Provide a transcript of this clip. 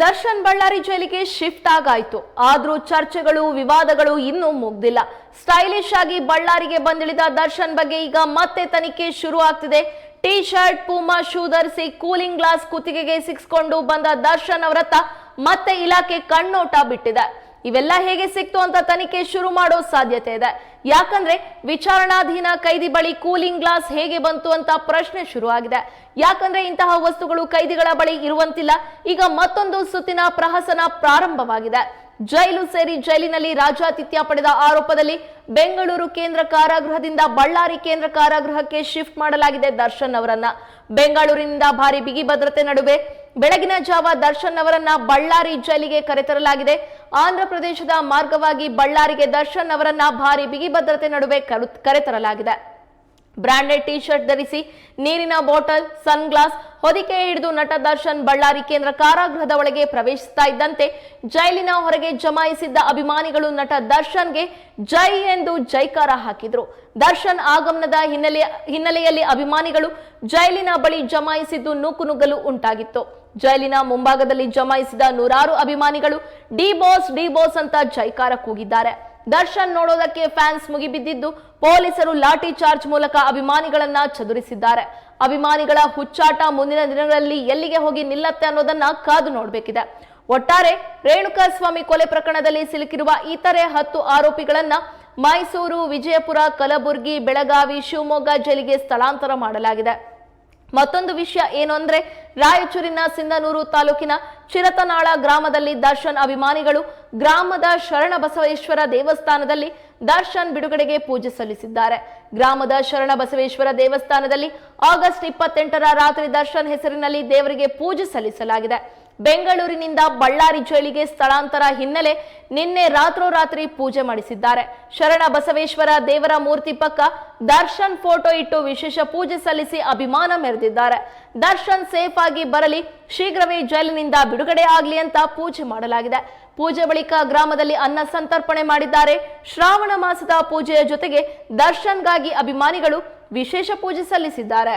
ದರ್ಶನ್ ಬಳ್ಳಾರಿ ಜೈಲಿಗೆ ಶಿಫ್ಟ್ ಆಗಾಯ್ತು. ಆದ್ರೂ ಚರ್ಚೆಗಳು, ವಿವಾದಗಳು ಇನ್ನೂ ಮುಗ್ದಿಲ್ಲ. ಸ್ಟೈಲಿಶ್ ಆಗಿ ಬಳ್ಳಾರಿಗೆ ಬಂದಿಳಿದ ದರ್ಶನ್ ಬಗ್ಗೆ ಈಗ ಮತ್ತೆ ತನಿಖೆ ಶುರು ಆಗ್ತಿದೆ. ಟಿ ಶರ್ಟ್ ಪೂಮಾ ಶೂ ಧರಿಸಿ ಕೂಲಿಂಗ್ ಗ್ಲಾಸ್ ಕುತ್ತಿಗೆಗೆ ಸಿಕ್ಸ್ಕೊಂಡು ಬಂದ ದರ್ಶನ್ ಅವರತ್ತ ಮತ್ತೆ ಇಲಾಖೆ ಕಣ್ಣೋಟ ಬಿಟ್ಟಿದೆ. ಇವೆಲ್ಲ ಹೇಗೆ ಸಿಕ್ತು ಅಂತ ತನಿಖೆ ಶುರು ಮಾಡೋ ಸಾಧ್ಯತೆ ಇದೆ. ಯಾಕಂದ್ರೆ ವಿಚಾರಣಾಧೀನ ಕೈದಿ ಬಳಿ ಕೂಲಿಂಗ್ ಗ್ಲಾಸ್ ಹೇಗೆ ಬಂತು ಅಂತ ಪ್ರಶ್ನೆ ಶುರುವಾಗಿದೆ. ಯಾಕಂದ್ರೆ ಇಂತಹ ವಸ್ತುಗಳು ಕೈದಿಗಳ ಬಳಿ ಇರುವಂತಿಲ್ಲ. ಈಗ ಮತ್ತೊಂದು ಸುತ್ತಿನ ಪ್ರಹಸನ ಪ್ರಾರಂಭವಾಗಿದೆ. ಜೈಲು ಸೇರಿ ಜೈಲಿನಲ್ಲಿ ರಾಜಾತಿಥ್ಯ ಪಡೆದ ಆರೋಪದಲ್ಲಿ ಬೆಂಗಳೂರು ಕೇಂದ್ರ ಕಾರಾಗೃಹದಿಂದ ಬಳ್ಳಾರಿ ಕೇಂದ್ರ ಕಾರಾಗೃಹಕ್ಕೆ ಶಿಫ್ಟ್ ಮಾಡಲಾಗಿದೆ ದರ್ಶನ್ ಅವರನ್ನ. ಬೆಂಗಳೂರಿನಿಂದ ಭಾರಿ ಬಿಗಿ ಭದ್ರತೆ ನಡುವೆ ಬೆಳಗಿನ ಜಾವ ದರ್ಶನ್ ಅವರನ್ನ ಬಳ್ಳಾರಿ ಜೈಲಿಗೆ ಕರೆತರಲಾಗಿದೆ. ಆಂಧ್ರ ಪ್ರದೇಶದ ಮಾರ್ಗವಾಗಿ ಬಳ್ಳಾರಿಗೆ ದರ್ಶನ್ ಅವರನ್ನ ಭಾರಿ ಬಿಗಿ ಭದ್ರತೆ ನಡುವೆ ಕರು- ಕರೆತರಲಾಗಿದೆ. ಬ್ರಾಂಡೆಡ್ ಟಿ ಶರ್ಟ್ ಧರಿಸಿ ನೀರಿನ ಬಾಟಲ್ ಸನ್ ಗ್ಲಾಸ್ ಹೊದಿಕೆ ಹಿಡಿದು ನಟ ದರ್ಶನ್ ಬಳ್ಳಾರಿ ಕೇಂದ್ರ ಕಾರಾಗೃಹದ ಒಳಗೆ ಪ್ರವೇಶಿಸ್ತಾ ಇದ್ದಂತೆ ಜೈಲಿನ ಹೊರಗೆ ಜಮಾಯಿಸಿದ್ದ ಅಭಿಮಾನಿಗಳು ನಟ ದರ್ಶನ್ಗೆ ಜೈ ಎಂದು ಜೈಕಾರ ಹಾಕಿದ್ರು. ದರ್ಶನ್ ಆಗಮನದ ಹಿನ್ನೆಲೆ, ಹಿನ್ನೆಲೆಯಲ್ಲಿ ಅಭಿಮಾನಿಗಳು ಜೈಲಿನ ಬಳಿ ಜಮಾಯಿಸಿದ್ದು ನೂಕುನುಗ್ಗಲು ಉಂಟಾಗಿತ್ತು. ಜೈಲಿನ ಮುಂಭಾಗದಲ್ಲಿ ಜಮಾಯಿಸಿದ ನೂರಾರು ಅಭಿಮಾನಿಗಳು ಡಿ ಬಾಸ್ ಡಿ ಬಾಸ್ ಅಂತ ಜೈಕಾರ ಕೂಗಿದ್ದಾರೆ. ದರ್ಶನ್ ನೋಡೋದಕ್ಕೆ ಫ್ಯಾನ್ಸ್ ಮುಗಿಬಿದ್ದಿದ್ದು ಪೊಲೀಸರು ಲಾಠಿ ಚಾರ್ಜ್ ಮೂಲಕ ಅಭಿಮಾನಿಗಳನ್ನ ಚದುರಿಸಿದ್ದಾರೆ. ಅಭಿಮಾನಿಗಳ ಹುಚ್ಚಾಟ ಮುಂದಿನ ದಿನಗಳಲ್ಲಿ ಎಲ್ಲಿಗೆ ಹೋಗಿ ನಿಲ್ಲತ್ತೆ ಅನ್ನೋದನ್ನ ಕಾದು ನೋಡಬೇಕಿದೆ. ಒಟ್ಟಾರೆ ರೇಣುಕಾ ಸ್ವಾಮಿ ಕೊಲೆ ಪ್ರಕರಣದಲ್ಲಿ ಸಿಲುಕಿರುವ ಇತರೆ ಹತ್ತು ಆರೋಪಿಗಳನ್ನ ಮೈಸೂರು ವಿಜಯಪುರ ಕಲಬುರಗಿ ಬೆಳಗಾವಿ ಶಿವಮೊಗ್ಗ ಜೈಲಿಗೆ ಸ್ಥಳಾಂತರ ಮಾಡಲಾಗಿದೆ. ಮತ್ತೊಂದು ವಿಷಯ ಏನು ಅಂದ್ರೆ ರಾಯಚೂರಿನ ಸಿಂಧನೂರು ತಾಲೂಕಿನ ಚಿರತನಾಳ ಗ್ರಾಮದಲ್ಲಿ ದರ್ಶನ್ ಅಭಿಮಾನಿಗಳು ಗ್ರಾಮದ ಶರಣ ಬಸವೇಶ್ವರ ದೇವಸ್ಥಾನದಲ್ಲಿ ದರ್ಶನ್ ಬಿಡುಗಡೆಗೆ ಪೂಜೆ ಸಲ್ಲಿಸಿದ್ದಾರೆ. ಗ್ರಾಮದ ಶರಣ ಬಸವೇಶ್ವರ ದೇವಸ್ಥಾನದಲ್ಲಿ ಆಗಸ್ಟ್ ಇಪ್ಪತ್ತೆಂಟರ ರಾತ್ರಿ ದರ್ಶನ್ ಹೆಸರಿನಲ್ಲಿ ದೇವರಿಗೆ ಪೂಜೆ ಸಲ್ಲಿಸಲಾಗಿದೆ. ಬೆಂಗಳೂರಿನಿಂದ ಬಳ್ಳಾರಿ ಜೈಲಿಗೆ ಸ್ಥಳಾಂತರ ಹಿನ್ನೆಲೆ ನಿನ್ನೆ ರಾತ್ರೋರಾತ್ರಿ ಪೂಜೆ ಮಾಡಿಸಿದ್ದಾರೆ. ಶರಣ ಬಸವೇಶ್ವರ ದೇವರ ಮೂರ್ತಿ ಪಕ್ಕ ದರ್ಶನ್ ಫೋಟೋ ಇಟ್ಟು ವಿಶೇಷ ಪೂಜೆ ಸಲ್ಲಿಸಿ ಅಭಿಮಾನ ಮೆರೆದಿದ್ದಾರೆ. ದರ್ಶನ್ ಸೇಫ್ ಆಗಿ ಬರಲಿ, ಶೀಘ್ರವೇ ಜೈಲಿನಿಂದ ಬಿಡುಗಡೆ ಆಗಲಿ ಅಂತ ಪೂಜೆ ಮಾಡಲಾಗಿದೆ. ಪೂಜೆ ಬಳಿಕ ಗ್ರಾಮದಲ್ಲಿ ಅನ್ನ ಸಂತರ್ಪಣೆ ಮಾಡಿದ್ದಾರೆ. ಶ್ರಾವಣ ಮಾಸದ ಪೂಜೆಯ ಜೊತೆಗೆ ದರ್ಶನ್ಗಾಗಿ ಅಭಿಮಾನಿಗಳು ವಿಶೇಷ ಪೂಜೆ ಸಲ್ಲಿಸಿದ್ದಾರೆ.